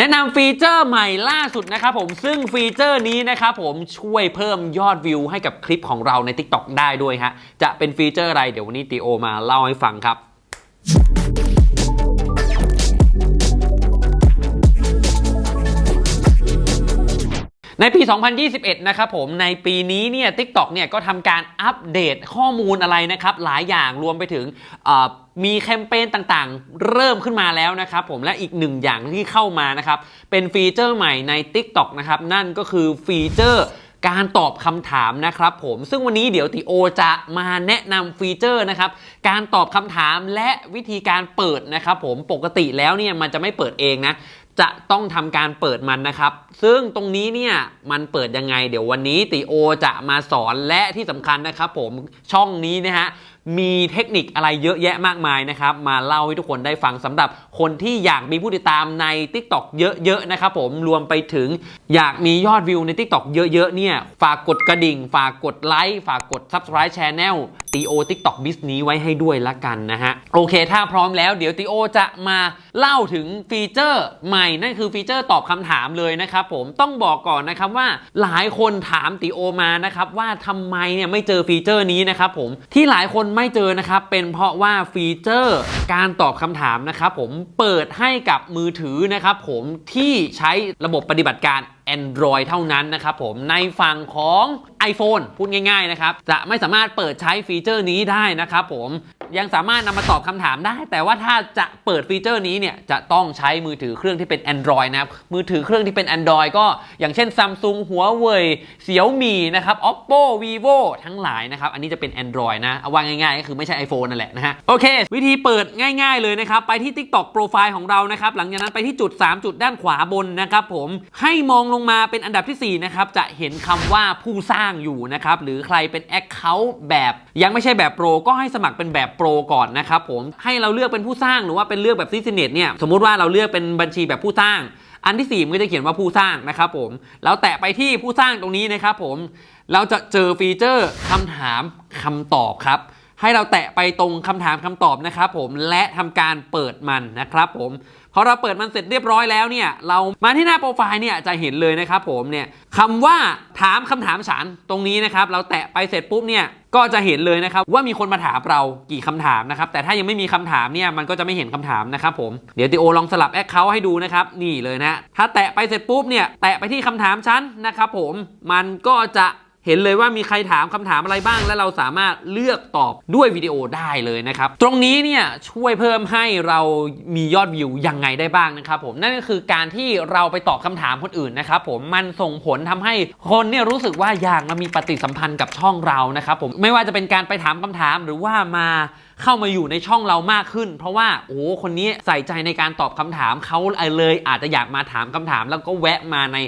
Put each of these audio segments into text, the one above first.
แนะนำฟีเจอร์ใหม่ล่าสุดนะครับผมซึ่งฟีเจอร์นี้นะครับผมช่วยเพิ่มยอดวิวให้กับคลิปของเราใน TikTok ได้ด้วยฮะจะเป็นฟีเจอร์อะไรเดี๋ยววันนี้ตีโอมาเล่าให้ฟังครับ ในปี 2021 นะครับผม ในปีนี้เนี่ย TikTok เนี่ยก็ทำการอัปเดตข้อมูลอะไรนะครับ หลายอย่างรวมไปถึงมีแคมเปญต่างๆ เริ่มขึ้นมาแล้วนะครับผมและอีกหนึ่งอย่างที่เข้ามานะครับ เป็นฟีเจอร์ใหม่ใน TikTok นะครับ นั่นก็คือฟีเจอร์การตอบคำถามนะครับผมซึ่งวันนี้เดี๋ยวติโอจะมาแนะนำฟีเจอร์นะครับการตอบคำถามและวิธีการเปิดนะครับผมปกติแล้วเนี่ยมันจะไม่เปิดเองนะ จะต้องทำการเปิดมันนะครับ ซึ่งตรงนี้เนี่ยมันเปิดยังไง เดี๋ยววันนี้ติโอจะมาสอนและที่สำคัญนะครับผมช่องนี้นะฮะมีเทคนิคอะไรเยอะแยะมากมายนะครับ มาเล่าให้ทุกคนได้ฟังสำหรับคนที่อยากมีผู้ติดตามใน TikTok เยอะๆนะครับผมรวมไปถึงอยากมียอดวิวใน TikTok เยอะๆเนี่ยฝากกดกระดิ่ง ฝากกดไลค์ฝากกด Subscribe Channel ตีโอ TikTok b i z นี้ไว้ให้ด้วยละกันนะฮะ โอเค ถ้าพร้อมแล้วเดี๋ยวตีโอจะมา เล่าถึงฟีเจอร์ใหม่นั่นคือฟีเจอร์ตอบคำถามเลยนะครับผมต้องบอกก่อนนะครับว่าหลายคนถามตีโอมานะครับว่าทำไมเนี่ยไม่เจอฟีเจอร์นี้นะครับผมที่หลายคนไม่เจอนะครับเป็นเพราะว่าฟีเจอร์การตอบคำถามนะครับผมเปิดให้กับมือถือนะครับผมที่ใช้ระบบปฏิบัติการ Android เท่านั้นนะครับผมในฝั่งของ iPhone พูดง่ายๆนะครับจะไม่สามารถเปิดใช้ฟีเจอร์นี้ได้นะครับผม ยังสามารถนำมาตอบคำถามได้ แต่ว่าถ้าจะเปิดฟีเจอร์นี้เนี่ยจะต้องใช้มือถือเครื่องที่เป็น Android นะครับ มือถือเครื่องที่เป็น Android ก็อย่างเช่น Samsung Huawei Xiaomi นะครับ Oppo Vivo ทั้งหลายนะครับ อันนี้จะเป็น Android นะเอาวางง่ายๆ ก็คือไม่ใช่ iPhone นั่นแหละนะฮะโอเค วิธีเปิดง่าย ๆเลยนะครับ ไปที่ TikTok Profile ของเรานะครับ หลังจากนั้นไปที่จุด 3 จุดด้านขวาบนนะครับผมให้มองลงมาเป็นอันดับทีสี่ 4 นะครับจะเห็นคำว่าผู้สร้างอยู่นะครับหรือใครเป็น Account แบบยังไม่ใช่แบบโปรก็ให้สมัครเป็นแบบโปรก่อนนะครับผมให้เราเลือกเป็นผู้สร้างหรือว่าเป็นเลือกแบบซินเน็ตเนี่ยสมมุติว่าเราเลือกเป็นบัญชีแบบผู้สร้าง อันที่ 4 มันก็จะเขียนว่าผู้สร้างนะครับผมแล้วแตะไปที่ผู้สร้างตรงนี้นะครับผมเราจะเจอฟีเจอร์คำถามคำตอบครับ ให้เราแตะไปตรงคำถามคำตอบนะครับผมและทำการเปิดมันนะครับผมพอเราเปิดมันเสร็จเรียบร้อยแล้วเนี่ยเรามาที่หน้าโปรไฟล์เนี่ยจะเห็นเลยนะครับผมเนี่ยคำว่าถามคำถามฉันตรงนี้นะครับเราแตะไปเสร็จปุ๊บเนี่ยก็จะเห็นเลยนะครับว่ามีคนมาถามเรากี่คำถามนะครับแต่ถ้ายังไม่มีคำถามเนี่ยมันก็จะไม่เห็นคำถามนะครับผมเดี๋ยวติโอลองสลับแอคเคาท์ให้ดูนะครับนี่เลยนะถ้าแตะไปเสร็จปุ๊บเนี่ยแตะไปที่คำถามฉันนะครับผมมันก็จะ เห็นเลยว่ามีใครถามคำถามอะไรบ้าง และเราสามารถเลือกตอบด้วยวิดีโอได้เลยนะครับ ตรงนี้เนี่ยช่วยเพิ่มให้เรามียอดวิวยังไงได้บ้างนะครับผมนั่นก็คือการที่เราไปตอบคำถามคนอื่นนะครับผมมันส่งผลทำให้คนเนี่ยรู้สึกว่าอยากมามีปฏิสัมพันธ์กับช่องเรานะครับผมไม่ว่าจะเป็นการไปถามคำถามหรือว่ามา เข้ามาอยู่ในช่องเรามากขึ้น เพราะว่าโอ้คนนี้ใส่ใจในการตอบคำถามเขาเลยอาจจะอยากมาถามคำถาม แล้วก็แวะมาใน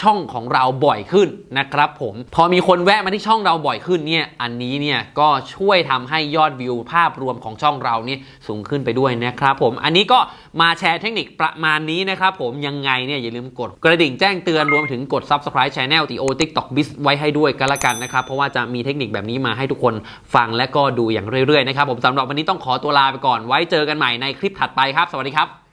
ช่องของเราบ่อยขึ้นนะครับผมพอมีคนแวะมาที่ช่องเราบ่อยขึ้นเนี่ยอันนี้เนี่ยก็ช่วยทำให้ยอดวิวภาพรวมของช่องเราเนี่ยสูงขึ้นไปด้วยนะครับผมอันนี้ก็มาแชร์เทคนิคประมาณนี้นะครับผมยังไงเนี่ยอย่าลืมกดกระดิ่งแจ้งเตือนรวมถึงกด subscribe channel ตีโอ TikTok Biz ไว้ให้ด้วยกันละกันนะครับเพราะว่าจะมีเทคนิคแบบนี้มาให้ทุกคนฟังและก็ดูอย่างเรื่อยๆนะครับผมสำำหรับวันนี้ต้องขอตัวลาไปก่อนไว้เจอกันใหม่ในคลิปถัดไปครับ สวัสดีครับ